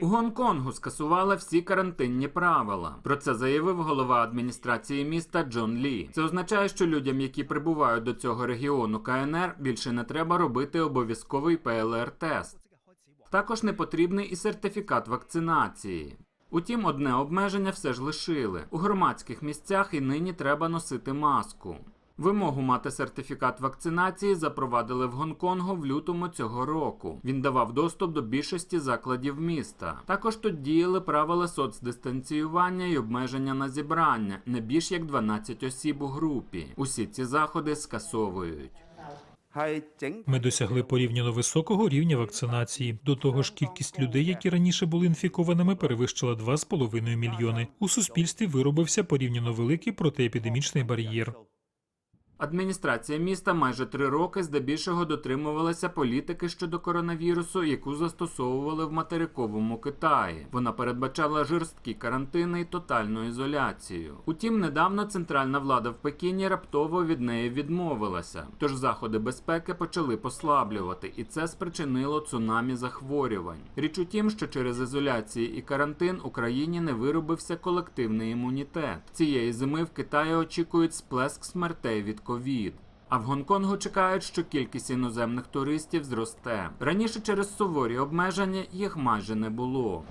У Гонконгу скасували всі карантинні правила. Про це заявив голова адміністрації міста Джон Лі. Це означає, що людям, які прибувають до цього регіону КНР, більше не треба робити обов'язковий ПЛР-тест. Також не потрібний і сертифікат вакцинації. Утім, одне обмеження все ж лишили. У громадських місцях і нині треба носити маску. Вимогу мати сертифікат вакцинації запровадили в Гонконгу в лютому цього року. Він давав доступ до більшості закладів міста. Також тут діяли правила соцдистанціювання і обмеження на зібрання не більш як 12 осіб у групі. Усі ці заходи скасовують.Ми досягли порівняно високого рівня вакцинації. До того ж, кількість людей, які раніше були інфікованими, перевищила 2,5 мільйони. У суспільстві виробився порівняно великий протиепідемічний бар'єр. Адміністрація міста майже три роки здебільшого дотримувалася політики щодо коронавірусу, яку застосовували в материковому Китаї. Вона передбачала жорсткі карантини і тотальну ізоляцію. Утім, недавно центральна влада в Пекіні раптово від неї відмовилася. Тож заходи безпеки почали послаблювати, і це спричинило цунамі захворювань. Річ у тім, що через ізоляції і карантин Україні не виробився колективний імунітет. Цієї зими в Китаї очікують сплеск смертей від ковід. А в Гонконгу чекають, що кількість іноземних туристів зросте. Раніше через суворі обмеження їх майже не було.